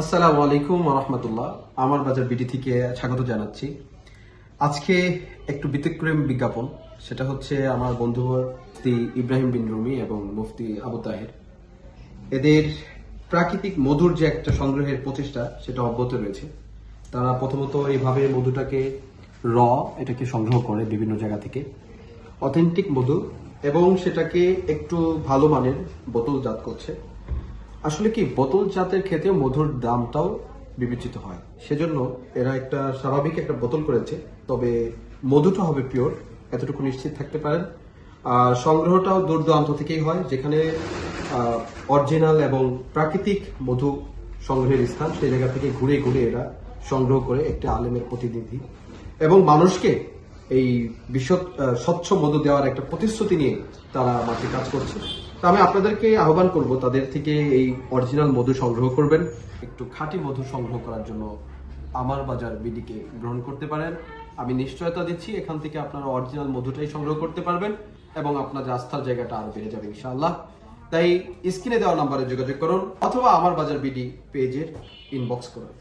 আসসালামু আলাইকুম রহমতুল্লাহ। আমার বাজার বিডি থেকে স্বাগত জানাচ্ছি। আজকে একটু ব্যতিক্রম বিজ্ঞাপন, সেটা হচ্ছে আমার বন্ধু মুফতি ইব্রাহিম বিন রুমি এবং মুফতি আবু তাহের। এদের প্রাকৃতিক মধুর যে একটা সংগ্রহের প্রচেষ্টা, সেটা অব্যাহত রয়েছে। তারা প্রথমত এইভাবে মধুটাকে র, এটাকে সংগ্রহ করে বিভিন্ন জায়গা থেকে। অথেন্টিক মধু এবং সেটাকে একটু ভালো মানের বোতলজাত করছে। আসলে কি, বোতল জাতের ক্ষেত্রে মধুর দামটাও বিবেচিত হয়। সেজন্য এরা একটা স্বাভাবিক একটা বোতল করেছে, তবে মধুটা হবে পিওর, এতটুকু নিশ্চিত থাকতে পারেন। আর সংগ্রহটাও দূর দূরান্ত থেকেই হয়, যেখানে অরিজিনাল এবং প্রাকৃতিক মধু সংগ্রহের স্থান, সেই জায়গা থেকে ঘুরে ঘুরে এরা সংগ্রহ করে একটা আলেমের প্রতিনিধি। এবং মানুষকে এই বিশ্ব স্বচ্ছ মধু দেওয়ার একটা প্রতিশ্রুতি নিয়ে তারা মাঠে কাজ করছে। তো আমি আপনাদেরকে আহ্বান করব, তাদের থেকে এই অরিজিনাল মধু সংগ্রহ করবেন। একটু খাঁটি মধু সংগ্রহ করার জন্য আমার বাজার বিডিকে গ্রহণ করতে পারেন। আমি নিশ্চয়তা দিচ্ছি, এখান থেকে আপনারা অরিজিনাল মধুটাই সংগ্রহ করতে পারবেন এবং আপনাদের আস্থার জায়গাটা আরও বেড়ে যাবে, ইনশাআল্লাহ। তাই স্ক্রিনে দেওয়া নাম্বারে যোগাযোগ করুন অথবা আমার বাজার বিডি পেজের ইনবক্স করুন।